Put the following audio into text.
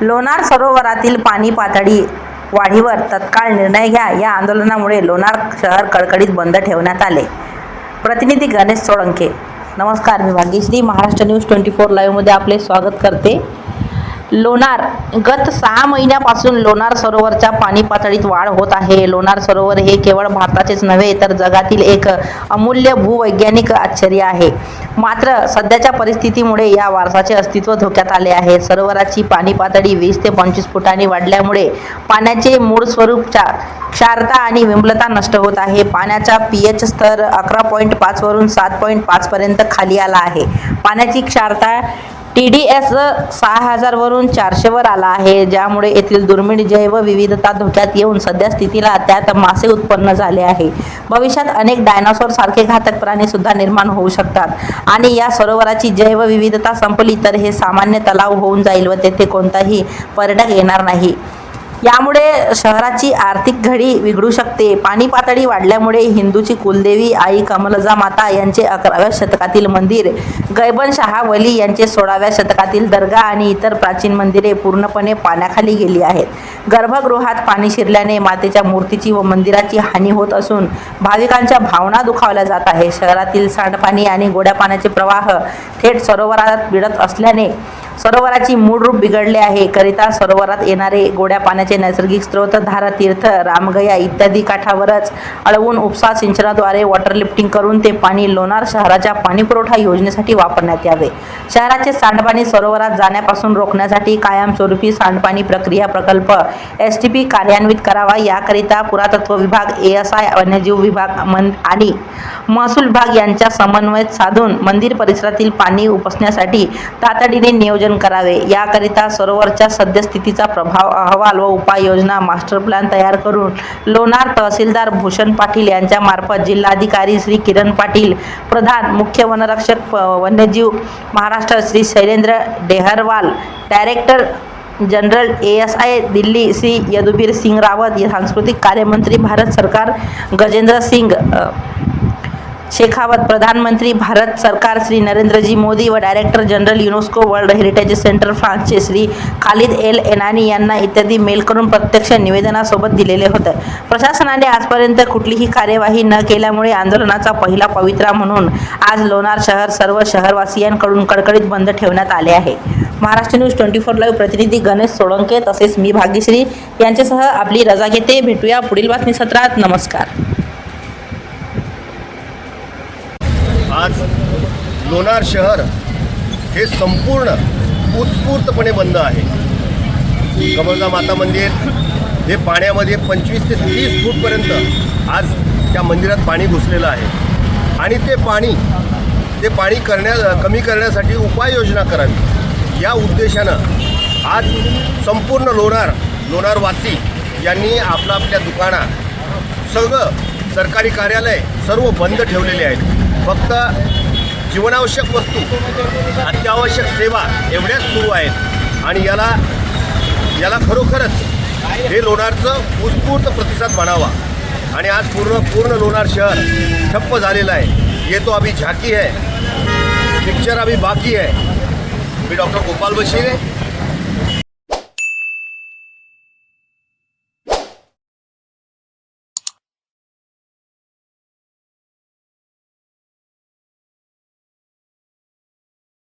लोणार सरोवरातील पाणी पातळी वाढीवर तत्काळ निर्णय घ्या. या आंदोलनामुळे लोणार शहर कडकडीत बंद ठेवण्यात आले. प्रतिनिधी गणेश सोळंके. नमस्कार मी Bhagyashree. Maharashtra news twenty four लाईव्हमध्ये आपले स्वागत करते. लोणार. गत सहा महिन्यापासून लोणार सरोवरच्या पाणी पातळीत वाढ होत आहे. लोणार सरोवर हे केवळ भारताचेच नव्हे तर जगातील एक अमूल्य भूवैज्ञानिक आश्चर्य आहे. मात्र सध्याच्या परिस्थितीमुळे या वारसाचे अस्तित्व धोक्यात आले आहे. सरोवराची पाणी पातळी वीस ते पंचवीस फुटांनी वाढल्यामुळे पाण्याचे मूळ स्वरूप क्षारता आणि विमलता नष्ट होत आहे. पाण्याचा पी एच स्तर अकरा पॉईंट पाचवरून सात पॉईंट पाचपर्यंत खाली आला आहे. पाण्याची क्षारता टी डी एस सहा हजारवरून चारशेवर आला आहे ज्यामुळे येथील दुर्मिळ जैव विविधता धोक्यात येऊन सध्या स्थितीला त्यात मासे उत्पन्न झाले आहे. भविष्यात अनेक डायनासोर सारखे घातक प्राणी सुद्धा निर्माण होऊ शकतात आणि या सरोवराची जैवविविधता संपली तर हे सामान्य तलाव होऊन जाईल व तेथे कोणताही पर्यटक येणार नाही. यामुळे शहराची आर्थिक घडी बिघडू शकते. पाणी पातळी वाढल्यामुळे हिंदूची कुलदेवी आई कमलजा माता यांचे अकराव्या शतकातील मंदिर गैबन शहा वली यांचे सोळाव्या शतकातील दर्गा आणि इतर प्राचीन मंदिरे पूर्णपणे पाण्याखाली गेली आहेत. गर्भगृहात पाणी शिरल्याने मातेच्या मूर्तीची व मंदिराची हानी होत असून भाविकांच्या भावना दुखावल्या जात आहे शहरातील सांडपाणी आणि गोड्या पाण्याचे प्रवाह थेट सरोवरात भिडत असल्याने सरोवराची मूळ रूप बिघडले आहे. करिता सरोवरात येणारे गोड्या पाण्याचे नैसर्गिक स्रोत धारा तीर्थ रामगया इत्यादी काठावरच अडवून उपसा सिंचनाद्वारे वॉटर लिफ्टिंग करून ते पाणी लोणार शहराच्या पाणीपुरवठा योजनेसाठी वापरण्यात यावे. शहराचे सांडपाणी सरोवरात जाण्यापासून रोखण्यासाठी कायमस्वरूपी सांडपाणी प्रक्रिया प्रकल्प एस टी पी कार्यान्वित करावा. याकरिता पुरातत्व विभाग ए एस आय वन्यजीव विभाग मन आणि महसूल विभाग यांच्या समन्वय साधून मंदिर परिसरातील पाणी उपसण्यासाठी तातडीने नियोजन करावे. याकरिता सरोवरच्या सद्यस्थितीचा प्रभाव अहवाल व उपाययोजना मास्टर प्लॅन तयार करून लोणार तहसीलदार भूषण पाटील यांच्या मार्फत जिल्हाधिकारी श्री किरण पाटील प्रधान मुख्य वनरक्षक वन्यजीव Maharashtra Shri Shailendra Deharwal director general A S I Delhi Shri Yadubir Singh Rawat सांस्कृतिक कार्यमंत्री भारत सरकार गजेंद्र सिंग शेखावत प्रधानमंत्री भारत सरकार श्री नरेंद्रजी मोदी व director general UNESCO world heritage centre फ्रान्सचे श्री खालिद एल एनानी यांना इत्यादी मेल करून प्रत्यक्ष निवेदनासोबत दिलेले होते. प्रशासनाने आजपर्यंत कुठलीही कार्यवाही न केल्यामुळे आंदोलनाचा पहिला पवित्रा म्हणून आज लोणार शहर सर्व शहरवासियांकडून कडकडीत बंद ठेवण्यात आले आहे. Maharashtra news twenty four live प्रतिनिधी गणेश सोळंके तसेच मी भाग्यश्री यांच्यासह आपली रजा घेते. भेटूया पुढील बातमी सत्रात नमस्कार. आज लोणार शहर हे संपूर्ण उत्स्फूर्तपणे बंद आहे. कमलगा माता मंदिर हे पाण्यामध्ये पंचवीस ते तीस फूटपर्यंत आज त्या मंदिरात पाणी घुसलेलं आहे. आणि ते पाणी ते पाणी करण्या कमी करण्यासाठी उपाययोजना करावी. या उद्देशानं आज संपूर्ण लोणार लोणारवासी यांनी आपलं आपल्या दुकानात सगळं सरकारी कार्यालय सर्व बंद ठेवलेले आहेत. फक्त जीवनावश्यक वस्तू अत्यावश्यक सेवा एवढ्याच सुरू आहेत. आणि याला याला खरोखरच हे लोणारचं उत्स्फूर्त प्रतिसाद म्हणावा. आणि आज पूर्ण पूर्ण लोणार शहर ठप्प झालेलं आहे. ये तो अभी झाकी है पिक्चर अभी बाकी है मी डॉक्टर गोपाल बशीर आहे.